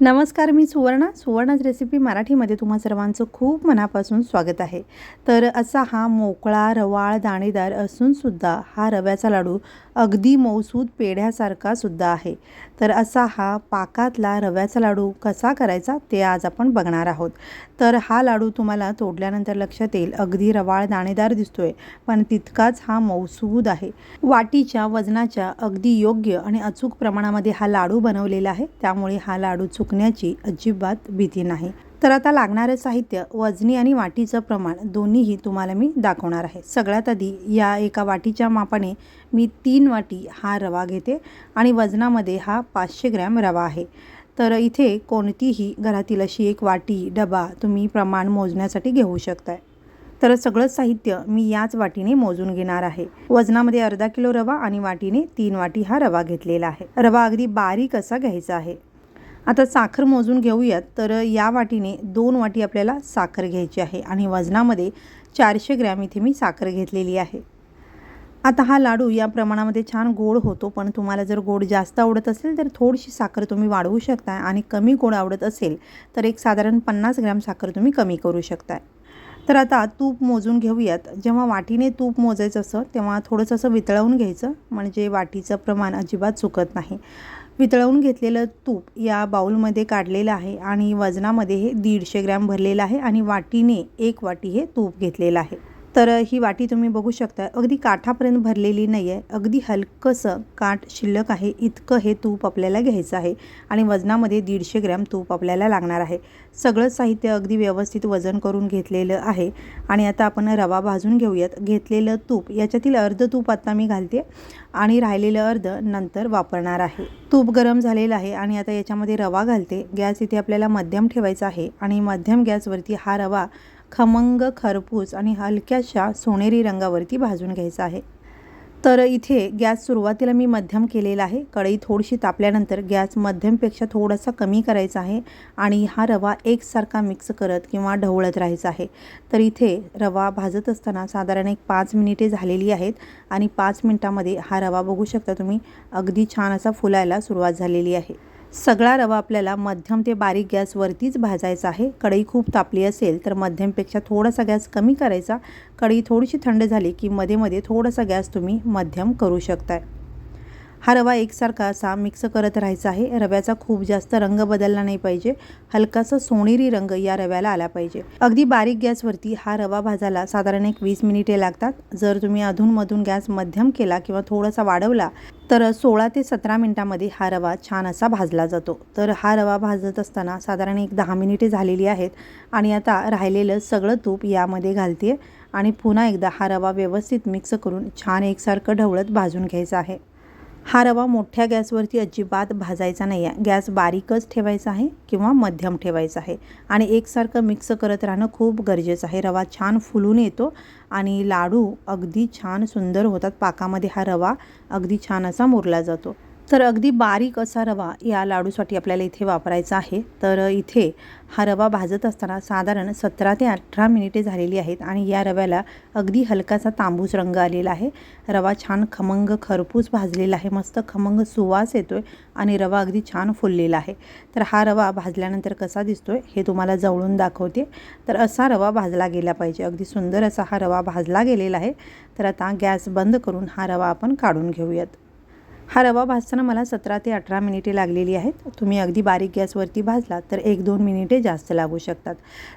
नमस्कार मी सुवर्णा. सुवर्णाच रेसिपी मराठीमध्ये तुम्हा सर्वांचं खूप मनापासून स्वागत आहे. तर असा हा मोकळा रवाळ दाणेदार असूनसुद्धा हा रव्याचा लाडू अगदी मौसूद पेढ्यासारखा सुद्धा आहे. तर असा हा पाकातला रव्याचा लाडू कसा करायचा ते आज आपण बघणार आहोत. तर हा लाडू तुम्हाला तोडल्यानंतर लक्षात येईल अगदी रवाळ दाणेदार दिसतोय पण तितकाच हा मौसूद आहे. वाटीच्या वजनाच्या अगदी योग्य आणि अचूक प्रमाणामध्ये हा लाडू बनवलेला आहे. त्यामुळे हा लाडू चुकण्याची अजिबात भीती नाही. तर आता लागणारं साहित्य वजनी आणि वाटीचं प्रमाण दोन्हीही तुम्हाला मी दाखवणार आहे. सगळ्यात आधी या एका वाटीच्या मापाने मी तीन वाटी हा रवा घेते आणि वजनामध्ये हा पाचशे ग्रॅम रवा आहे. तर इथे कोणतीही घरातील अशी एक वाटी डबा तुम्ही प्रमाण मोजण्यासाठी घेऊ शकताय. तर सगळं साहित्य मी याच वाटीने मोजून घेणार आहे. वजनामध्ये अर्धा किलो रवा आणि वाटीने तीन वाटी हा रवा घेतलेला आहे. रवा अगदी बारीक असा घ्यायचा आहे. आता साखर मोजून घेऊयात. तर या वाटीने दोन वाटी आपल्याला साखर घ्यायची आहे आणि वजनामध्ये चारशे ग्रॅम इथे मी साखर घेतलेली आहे. आता हा लाडू या प्रमाणामध्ये छान गोड होतो पण तुम्हाला जर गोड जास्त आवडत असेल तर थोडीशी साखर तुम्ही वाढवू शकता आणि कमी गोड आवडत असेल तर एक साधारण पन्नास ग्रॅम साखर तुम्ही कमी करू शकताय. तर आता तूप मोजून घेऊयात. जेव्हा वाटीने तूप मोजायचं असं तेव्हा थोडंसं असं वितळवून घ्यायचं म्हणजे वाटीचं प्रमाण अजिबात चुकत नाही. वितळवून घेतलेलं तूप या बाऊलमध्ये काढलेलं आहे आणि वजनामध्ये हे दीडशे ग्रॅम भरलेलं आहे आणि वाटीने एक वाटी हे तूप घेतलेलं आहे. तर ही वाटी तुम्ही बघू शकता. अगदी काठापर्यंत भरलेली नाही आहे अगदी हलकंसं काठ शिल्लक आहे. इतकं हे तूप आपल्याला घ्यायचं आहे आणि वजनामध्ये दीडशे ग्रॅम तूप आपल्याला लागणार आहे. सगळं साहित्य अगदी व्यवस्थित वजन करून घेतलेलं आहे. आणि आता आपण रवा भाजून घेऊयात. घेतलेलं तूप याच्यातील अर्ध तूप आत्ता मी घालते आणि राहिलेलं अर्ध नंतर वापरणार आहे. तूप गरम झालेलं आहे आणि आता याच्यामध्ये रवा घालते. गॅस इथे आपल्याला मध्यम ठेवायचा आहे आणि मध्यम गॅसवरती हा रवा खमंग खरपूस आणि हलक्याशा सोनेरी रंगावरती भाजून घ्यायचा आहे. तर इथे गॅस सुरुवातीला मी मध्यम केलेला आहे. कढई थोडीशी तापल्यानंतर गॅस मध्यमपेक्षा थोडासा कमी करायचा आहे आणि हा रवा एकसारखा मिक्स करत किंवा ढवळत राहायचा आहे. तर इथे रवा भाजत असताना साधारण एक पाच मिनिटे झालेली आहेत आणि पाच मिनटामध्ये हा रवा बघू शकता तुम्ही. अगदी छान असा फुलायला सुरुवात झालेली आहे. सगळा रवा आपल्याला मध्यम ते बारीक गॅसवरतीच भाजायचा आहे. कढई खूप तापली असेल तर मध्यमपेक्षा थोडासा गॅस कमी करायचा. कढई थोडीशी थंड झाली की मध्ये मध्ये थोडासा गॅस तुम्ही मध्यम करू शकताय. हा रवा एकसारखा असा मिक्स करत राहायचा आहे. रव्याचा खूप जास्त रंग बदलला नाही पाहिजे. हलकासा सोनेरी रंग या रव्याला आला पाहिजे. अगदी बारीक गॅसवरती हा रवा भाजायला साधारण एक वीस मिनिटे लागतात. जर तुम्ही अधूनमधून गॅस मध्यम केला किंवा थोडासा वाढवला तर सोळा ते सतरा मिनटामध्ये हा रवा छान असा भाजला जातो. तर हा रवा भाजत असताना साधारण एक दहा मिनिटे झालेली आहेत आणि आता राहिलेलं सगळं तूप यामध्ये घालते आणि पुन्हा एकदा हा रवा व्यवस्थित मिक्स करून छान एकसारखं ढवळत भाजून घ्यायचा आहे. हा रवा मोठ्या गॅसवरती अजिबात भाजायचा नाही आहे. गॅस बारीकच ठेवायचा आहे किंवा मध्यम ठेवायचा आहे. आणि एकसारखं मिक्स करत राहणं खूप गरजेचं आहे. रवा छान फुलून येतो आणि लाडू अगदी छान सुंदर होतात. पाकामध्ये हा रवा अगदी छान असा मुरला जातो. तर अगदी बारीक असा रवा या लाडूसाठी आपल्याला इथे वापरायचा आहे. तर इथे हा रवा भाजत असताना साधारण सतरा ते अठरा मिनिटे झालेली आहेत आणि या रव्याला अगदी हलकासा तांबूस रंग आलेला आहे. रवा छान खमंग खरपूस भाजलेला आहे. मस्त खमंग सुवास येतो आहे आणि रवा अगदी छान फुललेला आहे. तर हा रवा भाजल्यानंतर कसा दिसतो आहे हे तुम्हाला जवळून दाखवते. तर असा रवा भाजला गेला पाहिजे. अगदी सुंदर असा हा रवा भाजला गेलेला आहे. तर आता गॅस बंद करून हा रवा आपण काढून घेऊयात. हा रवा भाजताना मला सतरा ते अठरा मिनिटे लागलेली आहेत. तुम्ही अगदी बारीक गॅसवरती भाजला तर एक दोन मिनिटे जास्त लागू शकतात.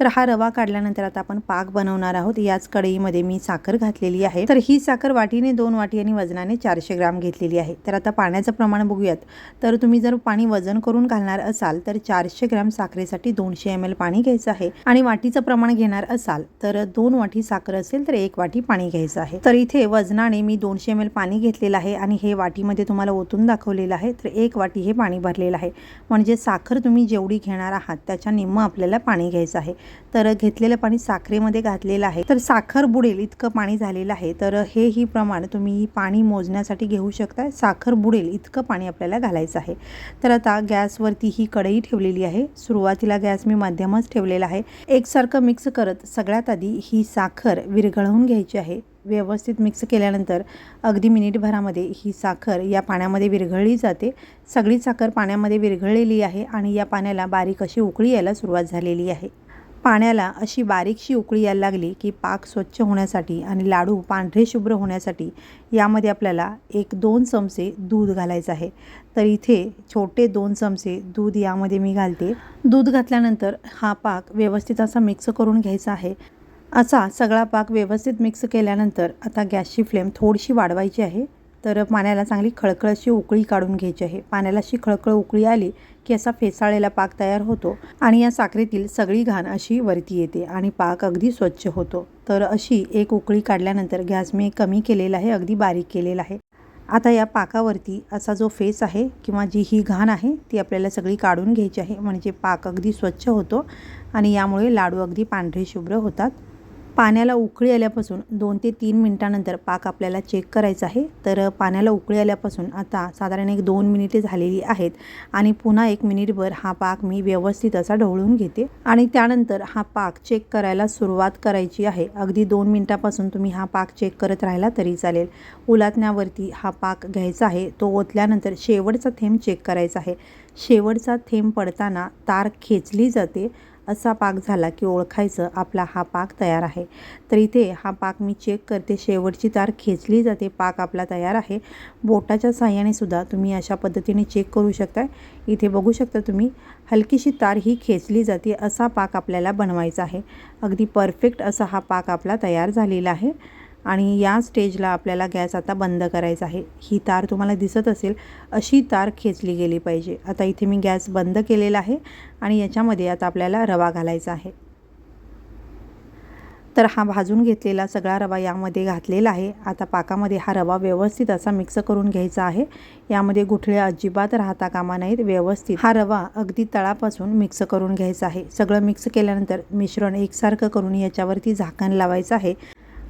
तर हा रवा काढल्यानंतर आता आपण पाक बनवणार आहोत. याच कढईमध्ये मी साखर घातलेली आहे. तर ही साखर वाटीने दोन वाटी आणि वजनाने चारशे ग्राम घेतलेली आहे. तर आता पाण्याचं प्रमाण बघूयात. तर तुम्ही जर पाणी वजन करून घालणार असाल तर चारशे ग्राम साखरेसाठी दोनशे एम एल पाणी घ्यायचं आहे. आणि वाटीचं प्रमाण घेणार असाल तर दोन वाटी साखर असेल तर एक वाटी पाणी घ्यायचं आहे. तर इथे वजनाने मी दोनशे एम एल पाणी घेतलेलं आहे आणि हे वाटीमध्ये तुम्हाला ओतून दाखवलेलं आहे तर एक वाटी हे पाणी भरलेलं आहे. म्हणजे साखर तुम्ही जेवढी घेणार आहात त्याच्या निम्म आपल्याला पाणी घ्यायचं आहे. तर घेतलेलं पाणी साखरेमध्ये घातलेलं आहे. तर साखर बुडेल इतकं पाणी झालेलं आहे. तर हे ही प्रमाण तुम्ही पाणी मोजण्यासाठी घेऊ शकता साखर बुडेल इतकं पाणी आपल्याला घालायचं आहे. तर आता गॅसवरती ही कढई ठेवलेली आहे. सुरुवातीला गॅस मी मध्यमच ठेवलेला आहे. एकसारखं मिक्स करत सगळ्यात आधी ही साखर विरघळवून घ्यायची आहे. व्यवस्थित मिक्स केल्यानंतर अगदी मिनिटभरामध्ये ही साखर या पाण्यामध्ये विरघळली जाते. सगळी साखर पाण्यामध्ये विरघळलेली आहे आणि या पाण्याला बारीक अशी उकळी यायला सुरुवात झालेली आहे. पाण्याला अशी बारीकशी उकळी यायला लागली की पाक स्वच्छ होण्यासाठी आणि लाडू पांढरे शुभ्र होण्यासाठी यामध्ये आपल्याला एक दोन चमचे दूध घालायचं आहे. तर इथे छोटे दोन चमचे दूध यामध्ये मी घालते. दूध घातल्यानंतर हा पाक व्यवस्थित असा मिक्स करून घ्यायचा आहे. असा सगळा पाक व्यवस्थित मिक्स केल्यानंतर आता गॅसची फ्लेम थोडीशी वाढवायची आहे. तर पाण्याला चांगली खळखळ अशी उकळी काढून घ्यायची आहे. पाण्याला अशी खळखळ उकळी आली की असा फेसाळलेला पाक तयार होतो आणि या साखरेतील सगळी घाण अशी वरती येते आणि पाक अगदी स्वच्छ होतो. तर अशी एक उकळी काढल्यानंतर गॅस मी कमी केलेला आहे अगदी बारीक केलेला आहे. आता या पाकावरती असा जो फेस आहे किंवा जी ही घाण आहे ती आपल्याला सगळी काढून घ्यायची आहे. म्हणजे पाक अगदी स्वच्छ होतो आणि यामुळे लाडू अगदी पांढरे शुभ्र होतात. पाण्याला उकळी आल्यापासून दोन ते तीन मिनटानंतर पाक आपल्याला चेक करायचा आहे. तर पाण्याला उकळी आल्यापासून आता साधारण एक दोन मिनिटे झालेली आहेत आणि पुन्हा एक मिनिटभर हा पाक मी व्यवस्थित असा ढवळून घेते. आणि त्यानंतर हा पाक चेक करायला सुरुवात करायची आहे. अगदी दोन मिनटापासून तुम्ही हा पाक चेक करत राहिला तरी चालेल. उलातण्यावरती हा पाक घ्यायचा आहे. तो ओतल्यानंतर शेवटचा थेंब चेक करायचा आहे. शेवटचा थेंब पडताना तार खेचली जाते. असा पाक झाला की ओळखायचं आपला हा पाक तयार आहे. तर इथे हा पाक मी चेक करते. शेवटची तार खेचली जाते. पाक आपला तयार आहे. बोटाच्या साह्याने सुद्धा तुम्ही अशा पद्धतीने चेक करू शकता इथे बघू शकता तुम्ही हलकीशी तार ही खेचली जाते असा पाक आपल्याला बनवायचा आहे. अगदी परफेक्ट असा हा पाक आपला तयार झालेला आहे. आणि या स्टेजला आपल्याला गॅस आता बंद करायचा आहे. ही तार तुम्हाला दिसत असेल अशी तार खेचली गेली पाहिजे. आता इथे मी गॅस बंद केलेला आहे आणि याच्यामध्ये आता आपल्याला रवा घालायचा आहे. तर हा भाजून घेतलेला सगळा रवा यामध्ये घातलेला आहे. आता पाकामध्ये हा रवा व्यवस्थित असा मिक्स करून घ्यायचा आहे. यामध्ये गुठळे अजिबात राहता कामा नाहीत व्यवस्थित हा रवा अगदी तळापासून मिक्स करून घ्यायचा आहे. सगळं मिक्स केल्यानंतर मिश्रण एकसारखं करून याच्यावरती झाकण लावायचं आहे.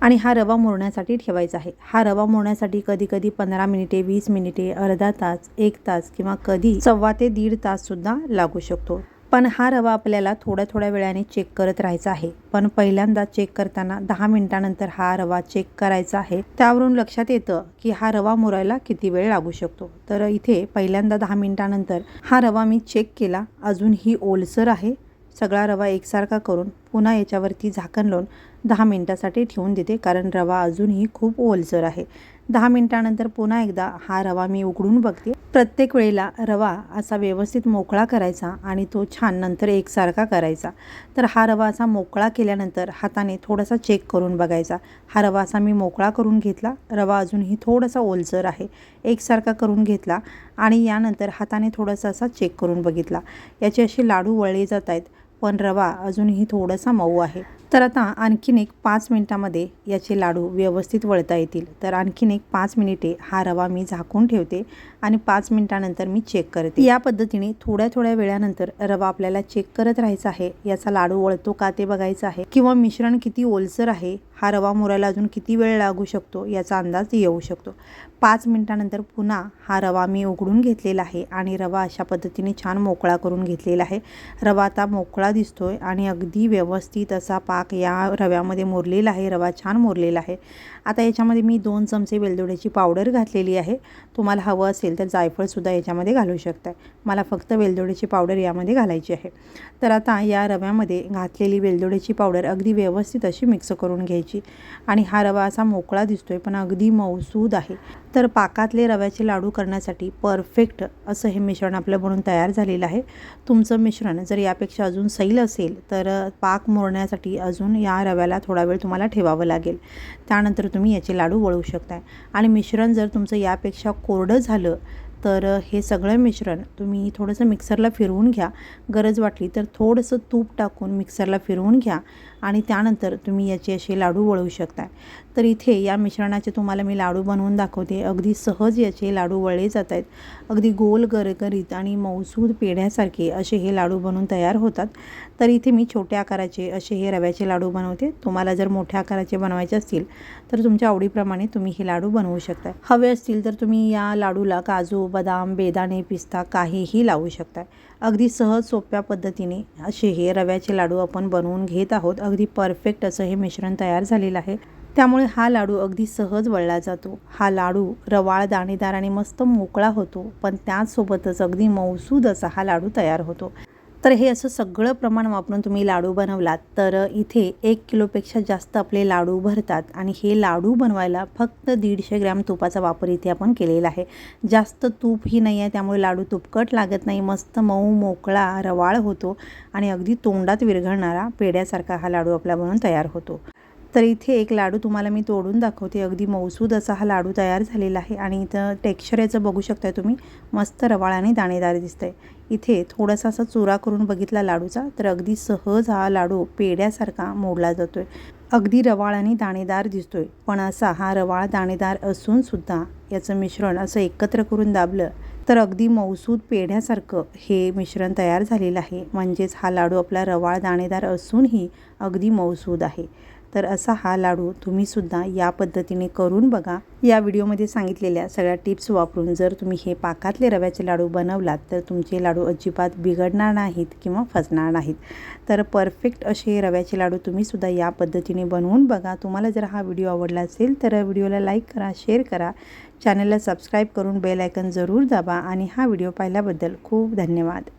आणि हा रवा मोडण्यासाठी ठेवायचा आहे. हा रवा मोडण्यासाठी कधी कधी पंधरा मिनिटे वीस मिनिटे अर्धा तास एक तास किंवा कधी सव्वा ते दीड ताससुद्धा लागू शकतो. पण हा रवा आपल्याला थोड्या थोड्या वेळाने चेक करत राहायचा आहे. पण पहिल्यांदा चेक करताना दहा मिनिटानंतर हा रवा चेक करायचा आहे. त्यावरून लक्षात येतं की हा रवा मुरायला किती वेळ लागू शकतो. तर इथे पहिल्यांदा दहा मिनिटानंतर हा रवा मी चेक केला. अजूनही ओलसर आहे. सगळा रवा एकसारखा करून पुन्हा याच्यावरती झाकण लावून दहा मिनटासाठी ठेवून देते कारण रवा अजूनही खूप ओलसर आहे. दहा मिनटानंतर पुन्हा एकदा हा रवा मी उघडून बघते. प्रत्येक वेळेला रवा असा व्यवस्थित मोकळा करायचा आणि तो छान नंतर एकसारखा करायचा. तर हा रवा असा मोकळा केल्यानंतर हाताने थोडासा चेक करून बघायचा. हा रवा असा मी मोकळा करून घेतला. रवा अजूनही थोडासा ओलसर आहे. एकसारखा करून घेतला आणि यानंतर हाताने थोडासा असा चेक करून बघितला. याचे असे लाडू वळले जात आहेत. पण रवा अजूनही थोडासा मऊ आहे. तर आता आणखीन एक पाच मिनटामध्ये याचे लाडू व्यवस्थित वळता येतील. तर आणखीन एक पाच मिनिटे हा रवा मी झाकून ठेवते. आणि पाच मिनिटानंतर मी चेक करते. या पद्धतीने थोड्या थोड्या वेळानंतर रवा आपल्याला चेक करत राहायचा आहे. याचा लाडू वळतो का ते बघायचं आहे. किंवा मिश्रण किती ओलसर आहे हा रवा मुरायला अजून किती वेळ लागू शकतो याचा अंदाज येऊ शकतो. पाच मिनिटानंतर पुन्हा हा रवा मी उघडून घेतलेला आहे आणि रवा अशा पद्धतीने छान मोकळा करून घेतलेला आहे. रवा आता मोकळा दिसतोय आणि अगदी व्यवस्थित असा पाक या रव्यामध्ये मुरलेला आहे. रवा छान मुरलेला आहे. आता याच्यामध्ये मी दोन चमचे वेलदोड्याची पावडर घातलेली आहे. तुम्हाला हवं असेल तर जायफळसुद्धा याच्यामध्ये घालू शकताय. मला फक्त वेलदोड्याची पावडर यामध्ये घालायची आहे. तर आता या रव्यामध्ये घातलेली वेलदोड्याची पावडर अगदी व्यवस्थित अशी मिक्स करून घ्यायची. आणि हा रवा असा मोकळा दिसतोय पण अगदी मौसूद आहे. तर पाकातले रव्याचे लाडू करण्यासाठी परफेक्ट असं हे मिश्रण आपलं बनून तयार झालेलं आहे. तुमचं मिश्रण जर यापेक्षा अजून सैल असेल तर पाक मोरण्यासाठी अजून या रव्याला थोडा वेळ तुम्हाला ठेवावं लागेल. त्यानंतर तुम्ही याचे लाडू वळवू शकताय. आणि मिश्रण जर तुमचं यापेक्षा कोरडं झालं तर हे सगळं मिश्रण तुम्ही थोडंसं मिक्सरला फिरवून घ्या. गरज वाटली तर थोडंसं तूप टाकून मिक्सरला फिरवून घ्या. आणि त्यानंतर तुम्ही याचे असे लाडू वळवू शकता तर इथे या मिश्रणाचे तुम्हाला मी लाडू बनवून दाखवते. अगदी सहज याचे लाडू वळले जात आहेत अगदी गोल गरगरीत आणि मौसूद पेढ्यासारखे असे हे लाडू बनवून तयार होतात. तर इथे मी छोट्या आकाराचे असे हे रव्याचे लाडू बनवते. तुम्हाला जर मोठ्या आकाराचे बनवायचे असतील तर तुमच्या आवडीप्रमाणे तुम्ही हे लाडू बनवू शकता हवे असतील तर तुम्ही या लाडूला काजू बदाम बेदाणे पिस्ता काहीही लावू शकता अगदी सहज सोप्या पद्धतीने असे हे रव्याचे लाडू आपण बनवून घेत आहोत. अगदी परफेक्ट असं हे मिश्रण तयार झालेलं आहे. त्यामुळे हा लाडू अगदी सहज वळला जातो. हा लाडू रवाळ दाणेदार आणि मस्त मोकळा होतो. पण त्याचसोबतच अगदी मौसूद असा हा लाडू तयार होतो. तर हे असं सगळं प्रमाण वापरून तुम्ही लाडू बनवलात तर इथे एक किलोपेक्षा जास्त आपले लाडू भरतात आणि हे लाडू बनवायला फक्त दीडशे ग्रॅम तुपाचा वापर इथे आपण केलेला आहे. जास्त तूपही नाही आहे त्यामुळे लाडू तुपकट लागत नाही. मस्त मऊ मोकळा रवाळ होतो आणि अगदी तोंडात विरघळणारा पेड्यासारखा हा लाडू आपला बनवून तयार होतो. तर इथे एक लाडू तुम्हाला मी तोडून दाखवते. अगदी मौसूद असा हा लाडू तयार झालेला आहे आणि इथं टेक्स्चर याचं बघू शकताय तुम्ही. मस्त रवाळ आणि दाणेदार दिसतंय. इथे थोडासा असा चुरा करून बघितला लाडूचा तर अगदी सहज हा लाडू पेड्यासारखा मोडला जातोय. अगदी रवाळ आणि दाणेदार दिसतोय. पण असा हा रवाळ दाणेदार असूनसुद्धा याचं मिश्रण असं एकत्र करून दाबलं तर अगदी मौसूद पेढ्यासारखं हे मिश्रण तयार झालेलं आहे. म्हणजेच हा लाडू आपला रवाळ दाणेदार असूनही अगदी मौसूद आहे. तर असा हा लाडू तुम्हीसुद्धा या पद्धतीने करून बघा. या व्हिडिओमध्ये सांगितलेल्या सगळ्या टिप्स वापरून जर तुम्ही हे पाकातले रव्याचे लाडू बनवलात तर तुमचे लाडू अजिबात बिघडणार नाहीत किंवा फसणार नाहीत. तर परफेक्ट असे रव्याचे लाडू तुम्हीसुद्धा या पद्धतीने बनवून बघा. तुम्हाला जर हा व्हिडिओ आवडला असेल तर व्हिडिओला लाईक करा शेअर करा. चॅनलला सबस्क्राईब करून बेल आयकन जरूर दाबा. आणि हा व्हिडिओ पाहिल्याबद्दल खूप धन्यवाद.